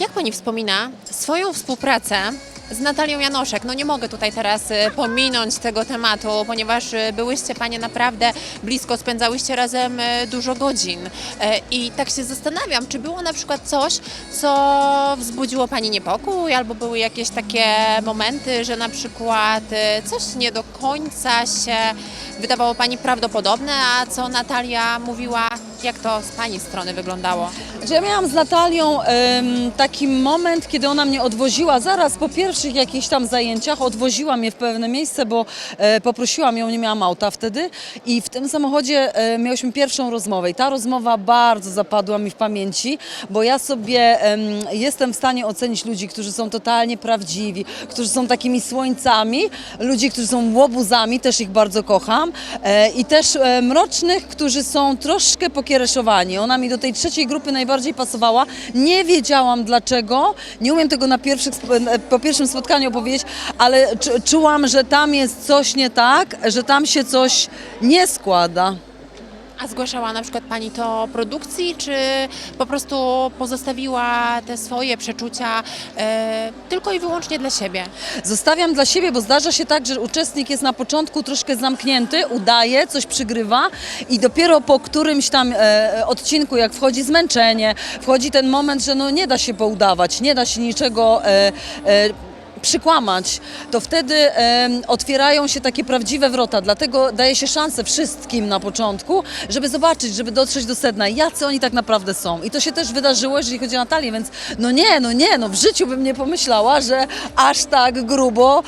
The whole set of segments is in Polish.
Jak pani wspomina swoją współpracę z Natalią Janoszek? No nie mogę tutaj teraz y, pominąć tego tematu, ponieważ y, byłyście panie naprawdę blisko, spędzałyście razem y, dużo godzin. I tak się zastanawiam, czy było na przykład coś, co wzbudziło pani niepokój, albo były jakieś takie momenty, że na przykład coś nie do końca się wydawało pani prawdopodobne, a co Natalia mówiła, jak to z pani strony wyglądało? Że ja miałam z Natalią taki moment, kiedy ona mnie odwoziła zaraz po pierwszych jakichś tam zajęciach, odwoziła mnie w pewne miejsce, bo e, poprosiłam ją, nie miałam auta wtedy i w tym samochodzie e, miałyśmy pierwszą rozmowę i ta rozmowa bardzo zapadła mi w pamięci, bo ja sobie em, jestem w stanie ocenić ludzi, którzy są totalnie prawdziwi, którzy są takimi słońcami, ludzi, którzy są łobuzami, też ich bardzo kocham e, i też e, mrocznych, którzy są troszkę pokiereszowani. Ona mi do tej trzeciej grupy najbardziej pasowała. Nie wiedziałam dlaczego, nie umiem tego na pierwszych, e, po pierwszym spotkaniu opowiedzieć, ale czu- czułam, że tam jest coś nie tak, że tam się coś nie składa. A zgłaszała na przykład Pani to produkcji, czy po prostu pozostawiła te swoje przeczucia e, tylko i wyłącznie dla siebie? Zostawiam dla siebie, bo zdarza się tak, że uczestnik jest na początku troszkę zamknięty, udaje, coś przygrywa i dopiero po którymś tam e, odcinku, jak wchodzi zmęczenie, wchodzi ten moment, że no nie da się poudawać, nie da się niczego e, e, przykłamać, to wtedy em, otwierają się takie prawdziwe wrota. Dlatego daje się szansę wszystkim na początku, żeby zobaczyć, żeby dotrzeć do sedna, jacy oni tak naprawdę są. I to się też wydarzyło, jeżeli chodzi o Natalię, więc no nie, no nie, no w życiu bym nie pomyślała, że aż tak grubo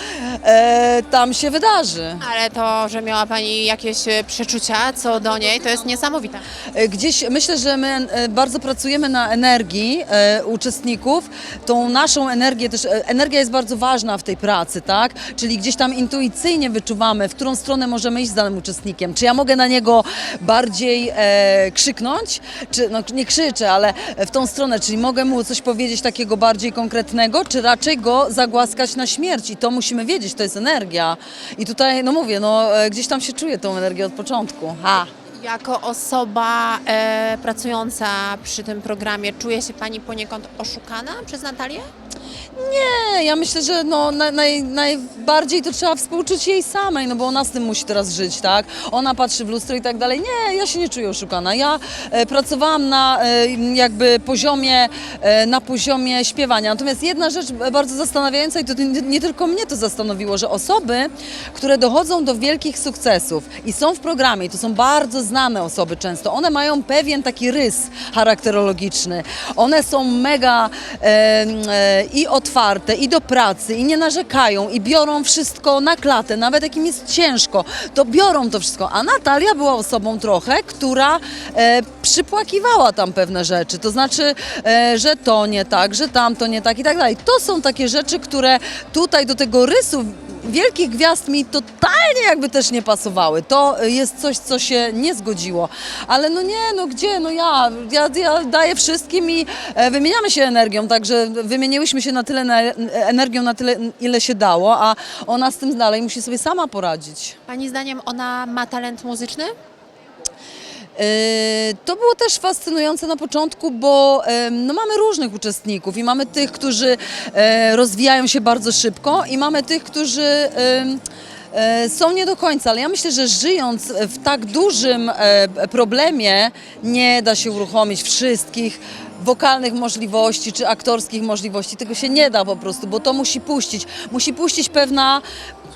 e, tam się wydarzy. Ale to, że miała Pani jakieś e, przeczucia co do niej, to jest niesamowite. E, Gdzieś myślę, że my e, bardzo pracujemy na energii e, uczestników. Tą naszą energię też, e, energia jest bardzo ważna w tej pracy, tak? Czyli gdzieś tam intuicyjnie wyczuwamy, w którą stronę możemy iść z danym uczestnikiem. Czy ja mogę na niego bardziej e, krzyknąć, czy no nie krzyczę, ale w tą stronę, czyli mogę mu coś powiedzieć takiego bardziej konkretnego, czy raczej go zagłaskać na śmierć. I to musimy wiedzieć, to jest energia. I tutaj, no mówię, no e, gdzieś tam się czuje tą energię od początku. Ha! Jako osoba e, pracująca przy tym programie, czuje się Pani poniekąd oszukana przez Natalię? Nie, ja myślę, że no, naj, naj, najbardziej to trzeba współczuć jej samej, no bo ona z tym musi teraz żyć, tak? Ona patrzy w lustro i tak dalej. Nie, ja się nie czuję oszukana. Ja e, pracowałam na e, jakby poziomie, e, na poziomie śpiewania. Natomiast jedna rzecz bardzo zastanawiająca i to nie, nie tylko mnie to zastanowiło, że osoby, które dochodzą do wielkich sukcesów i są w programie, to są bardzo znane osoby często, one mają pewien taki rys charakterologiczny. One są mega e, e, i otwarte, i do pracy, i nie narzekają, i biorą wszystko na klatę, nawet jak im jest ciężko, to biorą to wszystko. A Natalia była osobą trochę, która e, przypłakiwała tam pewne rzeczy, to znaczy, e, że to nie tak, że tamto nie tak i tak dalej. To są takie rzeczy, które tutaj do tego rysu wielkich gwiazd mi totalnie jakby też nie pasowały. To jest coś, co się nie zgodziło. Ale no nie, no gdzie, no ja, ja, ja daję wszystkim i e, wymieniamy się energią, także wymieniłyśmy się na tyle na, energią na tyle, ile się dało, a ona z tym dalej musi sobie sama poradzić. Pani zdaniem ona ma talent muzyczny? E, To było też fascynujące na początku, bo no, mamy różnych uczestników i mamy tych, którzy e, rozwijają się bardzo szybko i mamy tych, którzy e, są nie do końca, ale ja myślę, że żyjąc w tak dużym problemie nie da się uruchomić wszystkich wokalnych możliwości czy aktorskich możliwości. Tego się nie da po prostu, bo to musi puścić. Musi puścić pewna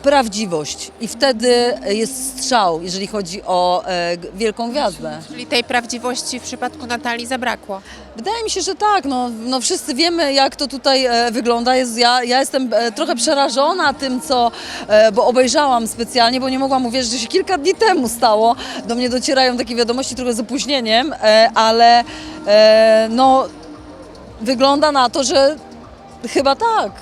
prawdziwość i wtedy jest strzał, jeżeli chodzi o e, wielką gwiazdę. Czyli tej prawdziwości w przypadku Natalii zabrakło. Wydaje mi się, że tak. No, no wszyscy wiemy, jak to tutaj e, wygląda. Jest, ja, ja jestem e, trochę przerażona tym, co, e, bo obejrzałam specjalnie, bo nie mogłam uwierzyć, że się kilka dni temu stało. Do mnie docierają takie wiadomości trochę z opóźnieniem, e, ale e, no, wygląda na to, że chyba tak.